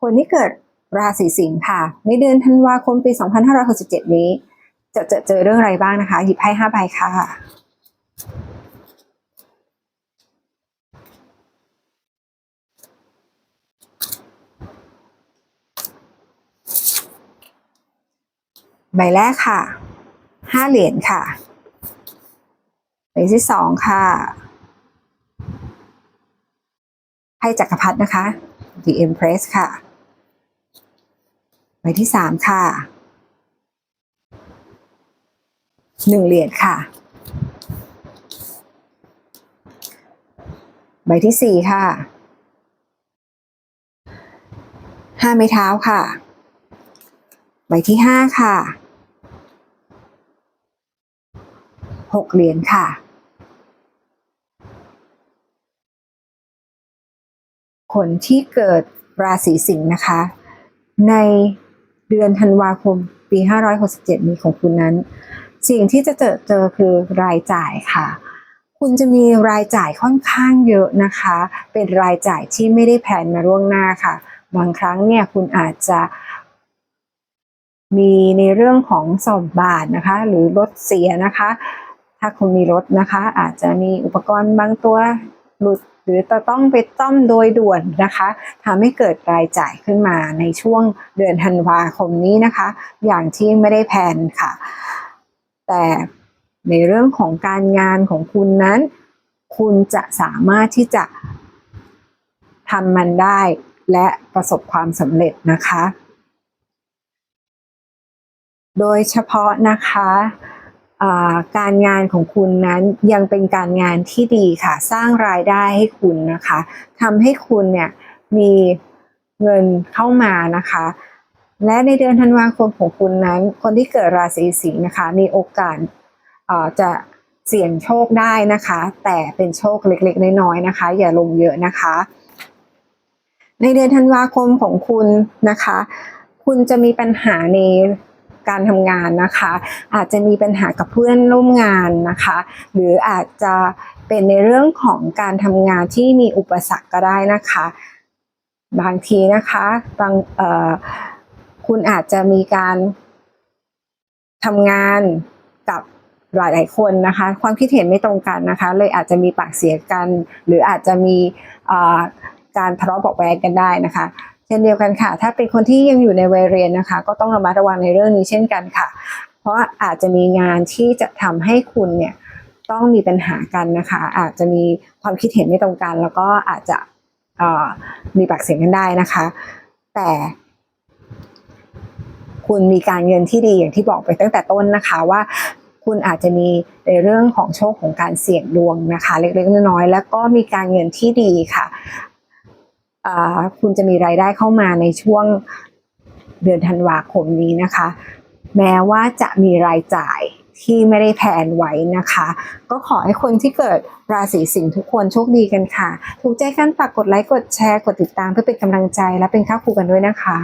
คนที่เกิดราศีสิงค์ค่ะ ในเดือนธันวาคมปี 2567 นี้ จะเจอเจอเรื่องอะไรบ้างนะคะ หยิบไพ่ห้าใบค่ะ ใบแรกค่ะห้าเหรียญค่ะ ใบที่สองค่ะไพ่จักรพรรดินะคะ The Empress ค่ะ ใบที่สามค่ะหนึ่งเหรียญค่ะ ใบที่สี่ค่ะห้าไม้เท้าค่ะ ใบที่ห้าค่ะหกเหรียญค่ะ คนที่เกิดราศีสิงห์นะคะ ใน เดือนธันวาคมปี 567 นี้ของคุณนั้น สิ่งที่จะเจอเจอคือรายจ่ายค่ะ คุณจะมีรายจ่ายค่อนข้างเยอะนะคะ เป็นรายจ่ายที่ไม่ได้แผนมาล่วงหน้าค่ะ บางครั้งเนี่ยคุณอาจจะมีในเรื่องของสอบบาทนะคะ หรือรถเสียนะคะ ถ้าคุณมีรถนะคะ อาจจะมีอุปกรณ์บางตัวหลุด รือจะต้องไปต้อมโดยด่วนนะคะทำให้เกิดรายจ่ายขึ้นมาในช่วงเดือนธันวาคมนี้นะคะ อย่างที่ไม่ได้แผนค่ะ แต่ในเรื่องของการงานของคุณนั้น คุณจะสามารถที่จะทำมันได้และประสบความสำเร็จนะคะ โดยเฉพาะนะคะ การงานของคุณนั้นยังเป็นการงานที่ดีค่ะ สร้างรายได้ให้คุณนะคะทำให้คุณเนี่ยมีเงินเข้ามานะคะ และในเดือนธันวาคมของคุณนั้น คนที่เกิดราศีสิงห์นะคะ มีโอกาสจะเสี่ยงโชคได้นะคะ แต่เป็นโชคเล็กๆ น้อยๆนะคะ อย่าลงเยอะนะคะ ในเดือนธันวาคมของคุณนะคะ คุณจะมีปัญหาใน การทำงานนะคะ อาจจะมีปัญหากับเพื่อนร่วมงานนะคะ หรืออาจจะเป็นในเรื่องของการทำงานที่มีอุปสรรคก็ได้นะคะ บางทีนะคะบางคุณอาจจะมีการทำงานกับหลายๆคนนะคะ ความคิดเห็นไม่ตรงกันนะคะ เลยอาจจะมีปากเสียกัน หรืออาจจะมีการทะเลาะเบาะแวงกันได้นะคะ ช่นเดียวกันค่ะ ถ้าเป็นคนที่ยังอยู่ในวัยเรียนนะคะ ก็ต้องระมัดระวังในเรื่องนี้เช่นกันค่ะ เพราะอาจจะมีงานที่จะทำให้คุณเนี่ยต้องมีปัญหากันนะคะ อาจจะมีความคิดเห็นไม่ตรงกัน แล้วก็อาจจะมีปากเสียงกันได้นะคะ แต่ คุณมีการเงินที่ดีอย่างที่บอกไปตั้งแต่ต้นนะคะว่าคุณอาจจะมีในเรื่องของโชคของการเสี่ยงดวงนะคะ เล็กๆน้อยๆแล้วก็มีการเงินที่ดีค่ะ คุณจะมีรายได้เข้ามาในช่วงเดือนธันวาคมนี้นะคะ แม้ว่าจะมีรายจ่ายที่ไม่ได้แผนไว้นะคะ ก็ขอให้คนที่เกิดราศีสิงห์ทุกคนโชคดีกันค่ะ ถูกใจกันฝากกดไลค์กดแชร์กดติดตามเพื่อเป็นกำลังใจและเป็นข้าครูกันด้วยนะคะ